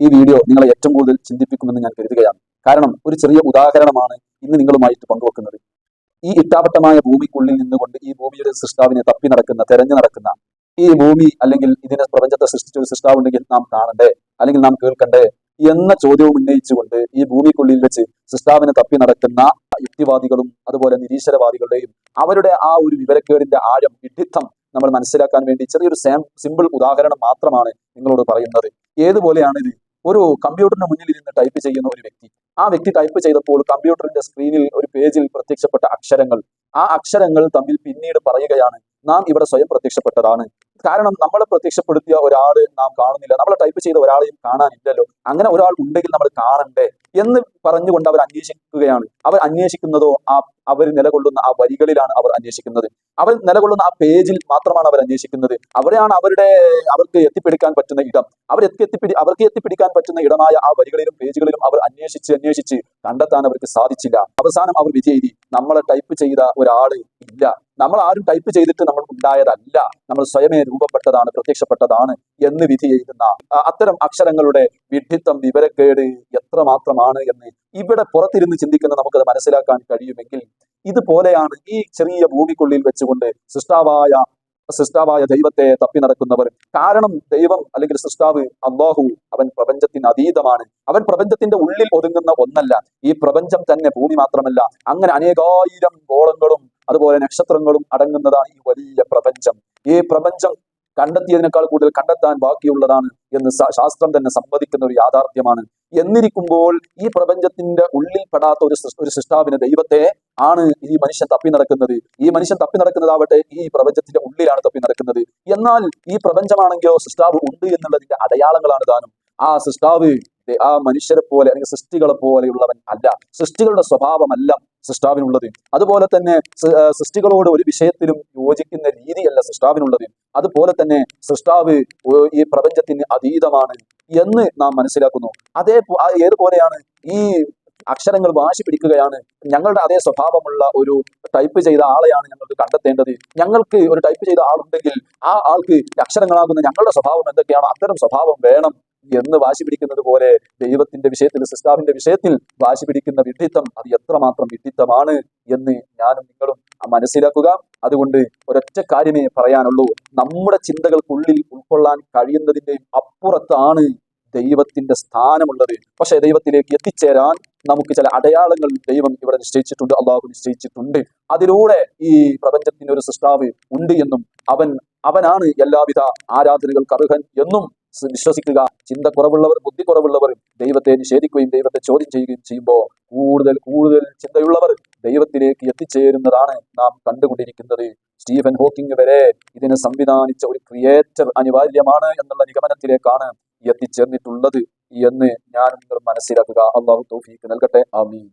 ഈ വീഡിയോ നിങ്ങളെ ഏറ്റവും കൂടുതൽ ചിന്തിപ്പിക്കുമെന്ന് ഞാൻ കരുതുകയാണ്. കാരണം ഒരു ചെറിയ ഉദാഹരണമാണ് ഇന്ന് നിങ്ങളുമായിട്ട് പങ്കുവെക്കുന്നത്. ഈ ഇട്ടാവട്ടമായ ഭൂമിക്കുള്ളിൽ നിന്നുകൊണ്ട് ഈ ഭൂമിയുടെ സൃഷ്ടാവിനെ തപ്പി നടക്കുന്ന തെരഞ്ഞു നടക്കുന്ന ഈ ഭൂമി അല്ലെങ്കിൽ ഇതിനെ പ്രപഞ്ചത്തെ സൃഷ്ടിച്ച ഒരു സൃഷ്ടാവുണ്ടെങ്കിൽ നാം കാണണ്ടേ? അല്ലെങ്കിൽ നാം കേൾക്കണ്ടേ? എന്ന ചോദ്യവും ഉന്നയിച്ചുകൊണ്ട് ഈ ഭൂമിക്കുള്ളിൽ വെച്ച് സൃഷ്ടാവിനെ തപ്പി നടക്കുന്ന യുക്തിവാദികളും അതുപോലെ നിരീശ്വരവാദികളുടെയും അവരുടെ ആ ഒരു വിവരക്കേടിന്റെ ആഴം വിഡിത്തം നമ്മൾ മനസ്സിലാക്കാൻ വേണ്ടി ചെറിയൊരു സാം സിമ്പിൾ ഉദാഹരണം മാത്രമാണ് നിങ്ങളോട് പറയുന്നത്. ഏതുപോലെയാണ് ഇത് ഒരു കമ്പ്യൂട്ടറിന് മുന്നിൽ ഇരുന്ന് ടൈപ്പ് ചെയ്യുന്ന ഒരു വ്യക്തി. ആ വ്യക്തി ടൈപ്പ് ചെയ്തപ്പോൾ കമ്പ്യൂട്ടറിന്റെ സ്ക്രീനിൽ ഒരു പേജിൽ പ്രത്യക്ഷപ്പെട്ട അക്ഷരങ്ങൾ. ആ അക്ഷരങ്ങൾ തമ്മിൽ പിന്നീട് പറയുകയാണ് നാം ഇവിടെ സ്വയം പ്രത്യക്ഷപ്പെട്ടതാണ്. കാരണം നമ്മൾ പ്രത്യക്ഷപ്പെടുത്തിയ ഒരാൾ നാം കാണുന്നില്ല. നമ്മളെ ടൈപ്പ് ചെയ്ത ഒരാളെയും കാണാനില്ലല്ലോ. അങ്ങനെ ഒരാൾ ഉണ്ടെങ്കിൽ നമ്മൾ കാണണ്ടേ എന്ന് പറഞ്ഞുകൊണ്ട് അവർ അന്വേഷിക്കുകയാണ്. അവർ അന്വേഷിക്കുന്നതോ ആ അവർ നിലകൊള്ളുന്ന ആ വരികളിലാണ് അവർ അന്വേഷിക്കുന്നത്. അവർ നിലകൊള്ളുന്ന ആ പേജിൽ മാത്രമാണ് അവർ അന്വേഷിക്കുന്നത്. അവിടെയാണ് അവരുടെ അവർക്ക് എത്തിപ്പിടിക്കാൻ പറ്റുന്ന ഇടം. അവർ എത്തി എത്തിപ്പിടി അവർക്ക് എത്തിപ്പിടിക്കാൻ പറ്റുന്ന ഇടമായ ആ വരികളിലും പേജുകളിലും അവർ അന്വേഷിച്ച് അന്വേഷിച്ച് കണ്ടെത്താൻ അവർക്ക് സാധിച്ചില്ല. അവസാനം അവർ എഴുതി നമ്മളെ ടൈപ്പ് ചെയ്ത ഒരാൾ ഇല്ല. നമ്മൾ ആരും ടൈപ്പ് ചെയ്തിട്ട് നമ്മൾ ഉണ്ടായതല്ല. നമ്മൾ സ്വയമേ രൂപപ്പെട്ടതാണ് പ്രത്യക്ഷപ്പെട്ടതാണ് എന്ന് വിധി എഴുതുന്ന അത്തരം അക്ഷരങ്ങളുടെ വിഡ്ഢിത്തം വിവരക്കേട് എത്രമാത്രമാണ് എന്ന് ഇവിടെ പുറത്തിരുന്ന് ചിന്തിക്കുന്ന നമുക്കത് മനസ്സിലാക്കാൻ കഴിയുമെങ്കിൽ ഇതുപോലെയാണ് ഈ ചെറിയ ഭൂമിക്കുള്ളിൽ വെച്ചുകൊണ്ട് സൃഷ്ടാവായ സൃഷ്ടാവായ ദൈവത്തെ തപ്പി നടക്കുന്നവർ. കാരണം ദൈവം അല്ലെങ്കിൽ സൃഷ്ടാവ് അള്ളാഹു അവൻ പ്രപഞ്ചത്തിന് അതീതമാണ്. അവൻ പ്രപഞ്ചത്തിന്റെ ഉള്ളിൽ ഒതുങ്ങുന്ന ഒന്നല്ല. ഈ പ്രപഞ്ചം തന്നെ ഭൂമി മാത്രമല്ല. അങ്ങനെ അനേകായിരം ഗോളങ്ങളും അതുപോലെ നക്ഷത്രങ്ങളും അടങ്ങുന്നതാണ് ഈ വലിയ പ്രപഞ്ചം. ഈ പ്രപഞ്ചം കണ്ടെത്തിയതിനേക്കാൾ കൂടുതൽ കണ്ടെത്താൻ ബാക്കിയുള്ളതാണ് എന്ന് ശാസ്ത്രം തന്നെ സമ്മതിക്കുന്ന ഒരു യാഥാർത്ഥ്യമാണ്. എന്നിരിക്കുമ്പോൾ ഈ പ്രപഞ്ചത്തിന്റെ ഉള്ളിൽ പെടാത്ത ഒരു ഒരു സൃഷ്ടാവിനെ ദൈവത്തെ ആണ് ഈ മനുഷ്യൻ തപ്പി നടക്കുന്നത്. ഈ മനുഷ്യൻ തപ്പി നടക്കുന്നതാവട്ടെ ഈ പ്രപഞ്ചത്തിന്റെ ഉള്ളിലാണ് തപ്പി നടക്കുന്നത്. എന്നാൽ ഈ പ്രപഞ്ചമാണെങ്കിലോ സൃഷ്ടാവ് ഉണ്ട് എന്നുള്ളതിന്റെ അടയാളങ്ങളാണ് താനും. ആ സൃഷ്ടാവ് ആ മനുഷ്യരെ പോലെ അല്ലെങ്കിൽ സൃഷ്ടികളെ പോലെയുള്ളവൻ അല്ല. സൃഷ്ടികളുടെ സ്വഭാവമല്ല സൃഷ്ടാവിനുള്ളത്. അതുപോലെ തന്നെ സൃഷ്ടികളോട് ഒരു വിഷയത്തിലും യോജിക്കുന്ന രീതിയല്ല സൃഷ്ടാവിനുള്ളത്. അതുപോലെ തന്നെ സൃഷ്ടാവ് ഈ പ്രപഞ്ചത്തിന് അതീതമാണ് എന്ന് നാം മനസ്സിലാക്കുന്നു. അതേ ഏതുപോലെയാണ് ഈ അക്ഷരങ്ങൾ വാശി പിടിക്കുകയാണ്. ഞങ്ങളുടെ അതേ സ്വഭാവമുള്ള ഒരു ടൈപ്പ് ചെയ്ത ആളെയാണ് ഞങ്ങൾക്ക് കണ്ടെത്തേണ്ടത്. ഞങ്ങൾക്ക് ഒരു ടൈപ്പ് ചെയ്ത ആളുണ്ടെങ്കിൽ ആ ആൾക്ക് അക്ഷരങ്ങളാകുന്ന ഞങ്ങളുടെ സ്വഭാവം എന്തൊക്കെയാണോ? അത്തരം സ്വഭാവം വേണം എന്ന് വാശി പിടിക്കുന്നത് പോലെ ദൈവത്തിന്റെ വിഷയത്തിൽ സിസ്റ്റാവിന്റെ വിഷയത്തിൽ വാശി പിടിക്കുന്ന വിഡിത്തം അത് എത്രമാത്രം വിഡിത്തമാണ് എന്ന് ഞാനും നിങ്ങളും മനസ്സിലാക്കുക. അതുകൊണ്ട് ഒരൊറ്റ കാര്യമേ പറയാനുള്ളൂ. നമ്മുടെ ചിന്തകൾക്കുള്ളിൽ ഉൾക്കൊള്ളാൻ കഴിയുന്നതിന്റെയും അപ്പുറത്താണ് ദൈവത്തിന്റെ സ്ഥാനമുള്ളത്. പക്ഷെ ദൈവത്തിലേക്ക് എത്തിച്ചേരാൻ നമുക്ക് ചില അടയാളങ്ങൾ ദൈവം ഇവിടെ നിശ്ചയിച്ചിട്ടുണ്ട് അള്ളാഹു നിശ്ചയിച്ചിട്ടുണ്ട്. അതിലൂടെ ഈ പ്രപഞ്ചത്തിന്റെ ഒരു സൃഷ്ടാവ് ഉണ്ട് എന്നും അവൻ അവനാണ് എല്ലാവിധ ആരാധനകൾക്ക് അർഹൻ എന്നും വിശ്വസിക്കുക. ചിന്ത കുറവുള്ളവർ ബുദ്ധി കുറവുള്ളവർ ദൈവത്തെ നിഷേധിക്കുകയും ദൈവത്തെ ചോദ്യം ചെയ്യുകയും ചെയ്യുമ്പോൾ കൂടുതൽ കൂടുതൽ ചിന്തയുള്ളവർ ദൈവത്തിലേക്ക് എത്തിച്ചേരുന്നതാണ് നാം കണ്ടുകൊണ്ടിരിക്കുന്നത്. സ്റ്റീഫൻ ഹോക്കിംഗ് വരെ ഇതിനെ സംവിധാനിച്ച ഒരു ക്രിയേറ്റർ അനിവാര്യമാണ് എന്നുള്ള നിഗമനത്തിലേക്കാണ് എത്തിച്ചേർന്നിട്ടുള്ളത് എന്ന് ഞാൻ നിങ്ങൾ മനസ്സിലാക്കുക. അള്ളാഹു തോഫീക്ക് നൽകട്ടെ. ആമീൻ.